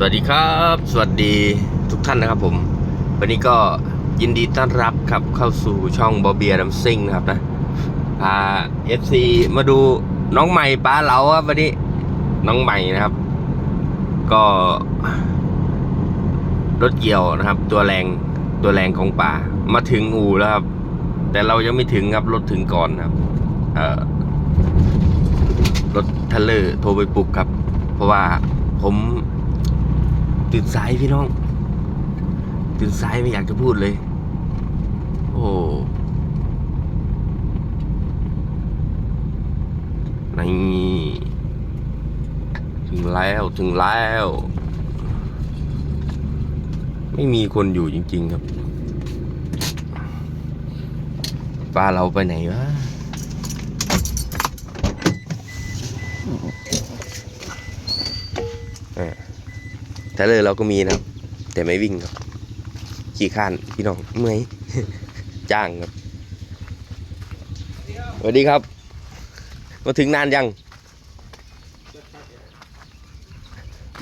สวัสดีครับ สวัสดีทุกท่านนะครับผม วันนี้ก็ยินดีต้อนรับครับเข้าสู่ช่องบอเบียดัมซิงนะครับนะพา FC มาดูน้องใหม่ป้าเหลาครับวันนี้น้องใหม่นะครับ ก็รถเกี่ยวนะครับ ตัวแรงตัวแรงของป่ามาถึงอู่แล้วครับ แต่เรายังไม่ถึงครับรถถึงก่อนครับ เอ่อรถทรลเลอร์โทรไปปลุกครับ เพราะว่าผม ตื่นสายพี่น้อง ตื่นสายไม่อยากจะพูดเลย โอ้นี่ถึงแล้วถึงแล้ว ไม่มีคนอยู่จริง ๆ ครับป้าเราไปไหนวะแต่เลยเราก็มีนะครับ แต่ไม่วิ่งครับ ขี่ข้านพี่น้องเมื่อยจ้างครับสวัสดีครับ มาถึงนานยัง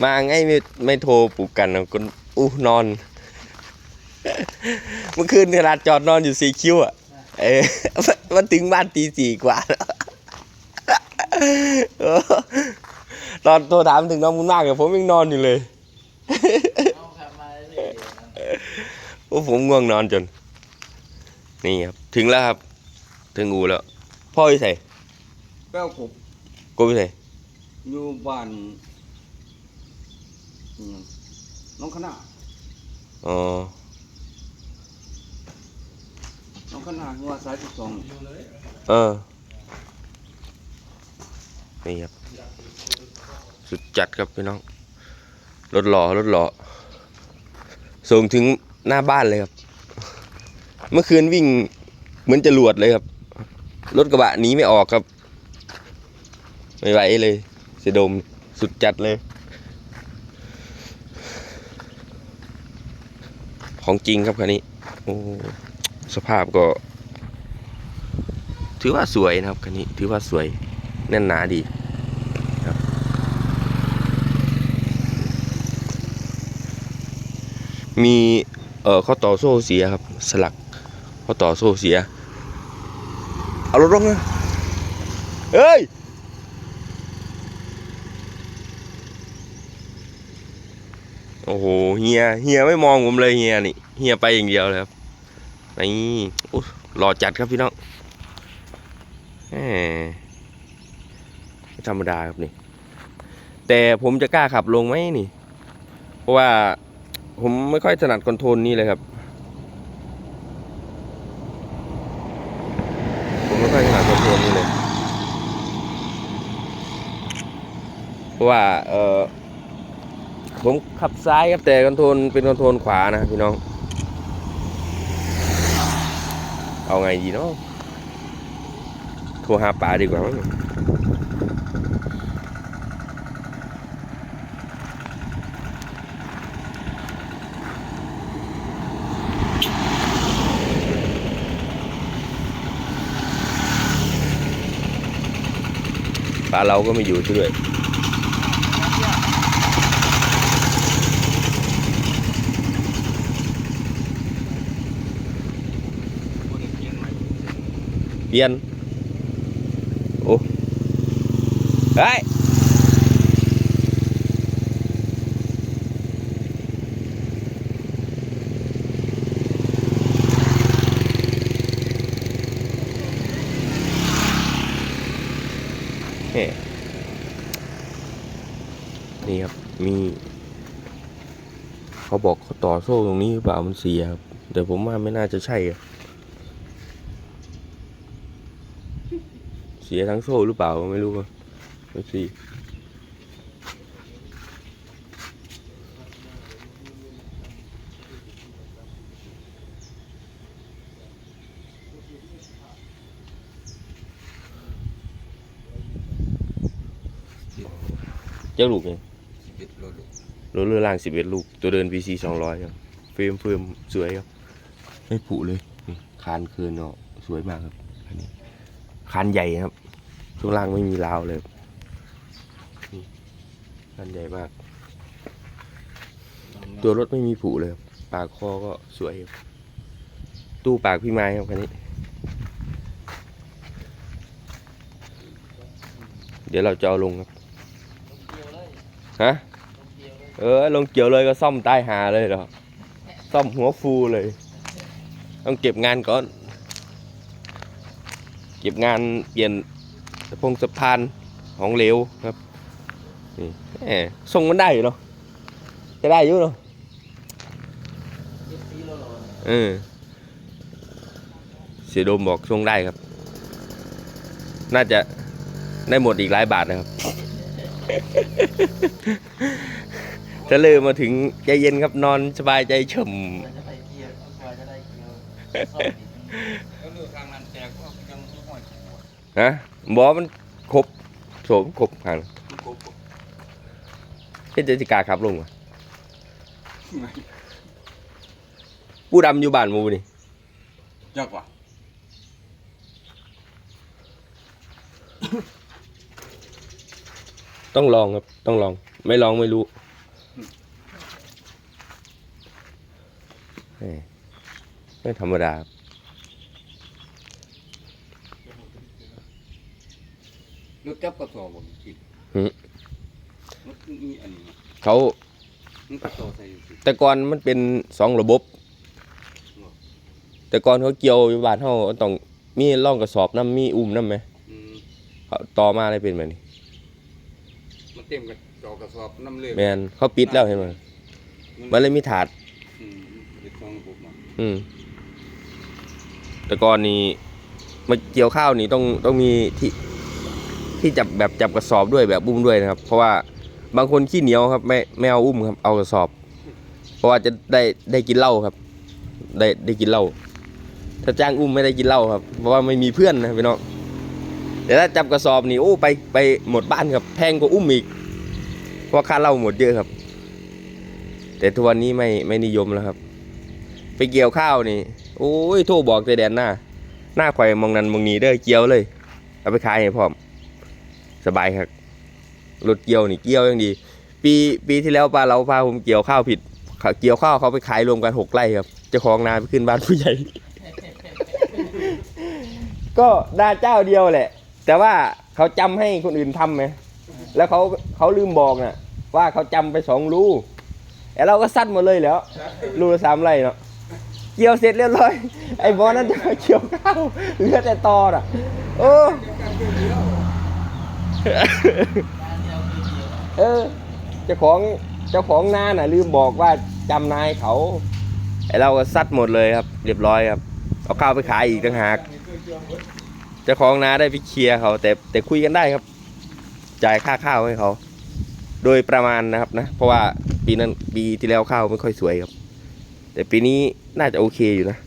มาไงไม่ไม่โทรปลุกกันนะคนอู้นอน เมื่อคืนขนาดจอดนอนอยู่สี่คิวอะเออมาถึงบ้านตีสี่กว่าแล้วเออตอนโทรถามถึงน้องมุนมากเลยผมยังนอนอยู่เลย โอ้ผมง่วงนอนจน นี่ครับ ถึงแล้วครับ ถึงอูแล้ว พ่ออยู่ไหนแป้วขบกูอยู่ไหนอยู่บ้านอืมน้องขนาอ๋อ น้องขนาหัวสายสิบสองเออ นี่ครับ สุดจัดครับพี่น้อง รถหล่อรถหล่อส่งถึง หน้าบ้านเลยครับ เมื่อคืนวิ่งเหมือนจะหลวดเลยครับ รถกระบะหนีไม่ออกครับ ไม่ไหวเลยเสียดมสุดจัดเลย ของจริงครับคันนี้ โอ้สภาพก็ ถือว่าสวยนะครับคันนี้ถือว่าสวยแน่นหนาดีมี เออข้อต่อโซ่เสียครับ สลักข้อต่อโซ่เสีย เอารถลงนะเฮ้ยโอ้โหเฮียเฮียไม่มองผมเลยเฮียนี่เฮียไปอย่างเดียวเลยครับนี่โอ้หล่อจัดครับพี่น้องแหมไม่ธรรมดาครับนี่ แต่ผมจะกล้าขับลงไหมนี่ เพราะว่า ผมไม่ค่อยถนัดคอนโทรลนี่เลยครับ ผมไม่ค่อยถนัดคอนโทรลนี่เลยเพราะว่าเออผมขับซ้ายครับแต่คอนโทรลเป็นคอนโทรลขวานะพี่น้อง เอาไงดีเนาะโทรหาป๋าดีกว่าาเราก็ไม่อยู่ช่วยเปลี่ยนโอ้เฮ้ยเฮ้นี่ครับ มี เขา บอกเขาต่อโซ่ตรงนี้หรือเปล่ามันเสียครับแต่ผมว่าไม่น่าจะใช่อะเสียทั้งโซ่หรือเปล่าไม่รู้อะไม่สิเจ้าลูกไงสิบเอ็ดโลลูก รถเรือรางสิบเอ็ดลูก ตัวเดิน VC สองร้อยครับเฟรมเฟิร์มสวยครับไม่ผุเลยนี่คานเคินเนาะสวยมากครับอันนี้คานใหญ่ครับช่วงล่างไม่มีราวเลยนี่คานใหญ่มาก ตัวรถไม่มีผุเลยครับปากคอก็สวยครับตู้ปากพี่ไม้ครับคันนี้ เดี๋ยวเราจะเอาลงครับฮะ เออลงเกี่ยวเลยก็ซ่อมใต้หาเลยเหรอซ่อมหัวฟูเลย ต้องเก็บงานก่อน เก็บงานเปลี่ยนสะพงสะพานของเหลวครับนี่แหมทรงมันได้อยู่เนาะจะได้อยู่เนาะเออเสียโดมบอกทรงได้ครับ น่าจะได้หมดอีกหลายบาทนะครับ ถ้าเลือมาถึงใจเย็นครับนอนสบายใจเฉ่มมันจะไปเกียร์กว่าจะได้เกียร์ซ่อมอีกแล้วเรือทางนั้นแตกก็ยังไม่ห้อยหัวฮะบอกมันครบโสมครบทางมันโกบเฮ็ดจะสิกล้าขับลงวะไม่ผู้ดำอยู่บ้านหมูนี่ยากกว่าต้องลองครับต้องลอง ไม่ลองไม่รู้แหม ไม่ธรรมดาครับรถจับกระสอบบ่คิดหือรถมีอันนี้เขามันกระสอบใส่สิแต่ก่อนมันเป็นสองระบบ แต่ก่อนเขาเกี่ยวอยู่บ้านเขาต้องมีร่องกระสอบน้ำมีอุ้มน้ำไหมอืมเขาต่อมาอะไรเป็นแบบนี้มันเต็มกับจอกระสอบน้ำเลือดแมนเขาปิดแล้วเห็นไหมมันเลยมีถาด อืมเป็นสองระบบมา อืม แต่ก่อนนี้มาเกี่ยวข้าวนี่ต้องต้องมีที่ที่จับแบบจับกระสอบด้วยแบบอุ้มด้วยนะครับ เพราะว่าบางคนขี้เหนียวครับ ไม่ไม่เอาอุ้มครับเอากระสอบ เพราะว่าจะได้ได้กินเหล้าครับ ได้ได้กินเหล้าถ้าจ้างอุ้มไม่ได้กินเหล้าครับ เพราะว่าไม่มีเพื่อนนะพี่น้องแต่ถ้าจับกระสอบนี่โอ้ไปไปหมดบ้านครับแพงกว่าอุ้มอีกเพราะค่าเหล้าหมดเยอะครับ แต่ทุกวันนี้ไม่ไม่นิยมแล้วครับ ไปเกี่ยวข้าวนี่ โอ้ยโทรบอกแต่แดนหน้า หน้าข่อยมองนั้นมองนี้เด้อเกี่ยวเลย เอาไปขายให้พร้อม สบายครับรถเกี่ยวนี่เกี่ยวยังดี ปีปีที่แล้วป้าเราพาผมเกี่ยวข้าวผิดเกี่ยวข้าวเขาไปขายรวมกันหกไร่ครับเจ้าของนาไปขึ้นบ้านผู้ใหญ่ ก็ได้เจ้าเดียวแหละ แต่ว่าเขาจำให้คนอื่นทำไหมแล้วเขาเขาลืมบอกน่ะ ว่าเขาจำไปสองรูแต่เราก็ซัดหมดเลยแล้วรูละสามไร่เนาะ เกี่ยวเสร็จเรียบร้อย ไอ้บอสนั่นจะมาเกี่ยวข้าวเหลือแต่ตอน่ะ โอ้เออเจ้าของเจ้าของนาน่ะ ลืมบอกว่าจำนายเขาไอ้เราก็ซัดหมดเลยครับ เรียบร้อยครับ เอาข้าวไปขายอีกต่างหากเจ้าของนาได้ไปเคลียร์เขา แต่แต่คุยกันได้ครับ จ่ายค่าข้าวให้เขา โดยประมาณนะครับนะ เพราะว่าปีนั้นปีที่แล้วข้าวไม่ค่อยสวยครับ แต่ปีนี้น่าจะโอเคอยู่นะ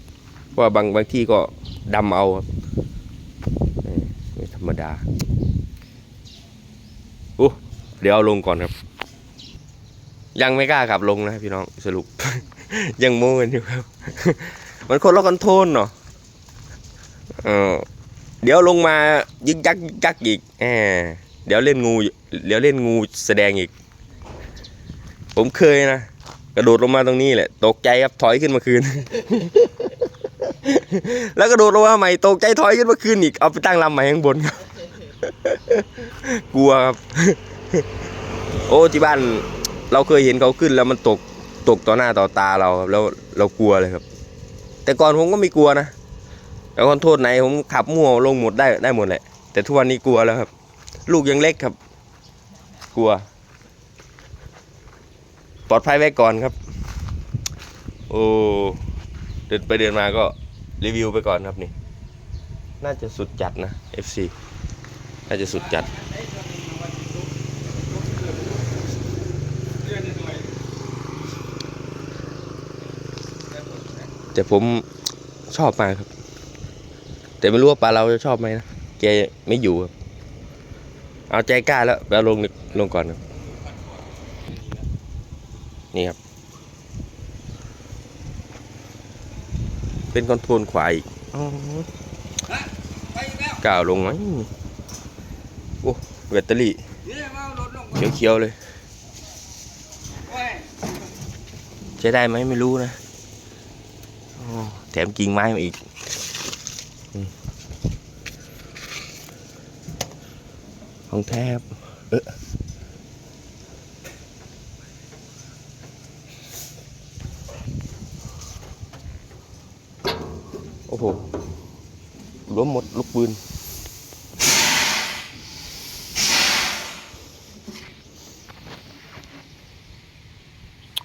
เพราะว่าบางบางที่ก็ดำเอาครับไม่ธรรมดาโอ้เดี๋ยวเอาลงก่อนครับ ยังไม่กล้าขับลงนะพี่น้องสรุป ยังโม้กันอยู่ครับ มันคนละคอนโทรลเนาะเออเดี๋ยวลงมายึกยักยึกยักอีกแหมเดี๋ยวเล่นงู เดี๋ยวเล่นงูแสดงอีก ผมเคยนะ ระโดดลงมาตรงนี้แหละ ตกใจครับถอยขึ้นมาคืน แล้วกระโดดลงมาใหม่ตกใจถอยขึ้นมาคืนอีกเอาไปตั้งลำใหม่ข้างบนครับ กลัวครับ โอ้ที่บ้านเราเคยเห็นเขาขึ้นแล้วมันตกตกต่อหน้าต่อตาเราครับแล้วเรากลัวเลยครับ แต่ก่อนผมก็ไม่กลัวนะแต่คนโทษไหนผมขับมั่วลงหมดได้ได้หมดแหละแต่ทุกวันนี้กลัวแล้วครับ ลูกยังเล็กครับ กลัว ปลอดภัยไว้ก่อนครับ โอ้เดินไปเดินมาก็รีวิวไปก่อนครับนี่ น่าจะสุดจัดนะ FC น่าจะสุดจัด แต่ผมชอบมากครับ แต่ไม่รู้ว่าปลาเราจะชอบไหมนะแกไม่อยู่ครับ เอาใจกล้าแล้วไปลงลงก่อนครับ นี่ครับ เป็นคอนโทรลขวาอีกก้าวลงไหมโอ้แบตเตอรี่เนี่ยมาเอารถลงก่อนเขียวๆเลยโอ้ยใช้ได้ไหมไม่รู้นะแถมกิ่งไม้มาอีกของแทบเออ โอ้โหล้มหมดลูกปืน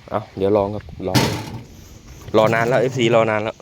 เอาเดี๋ยวลองครับ ลอง รอนานแล้ว FC รอนานแล้ว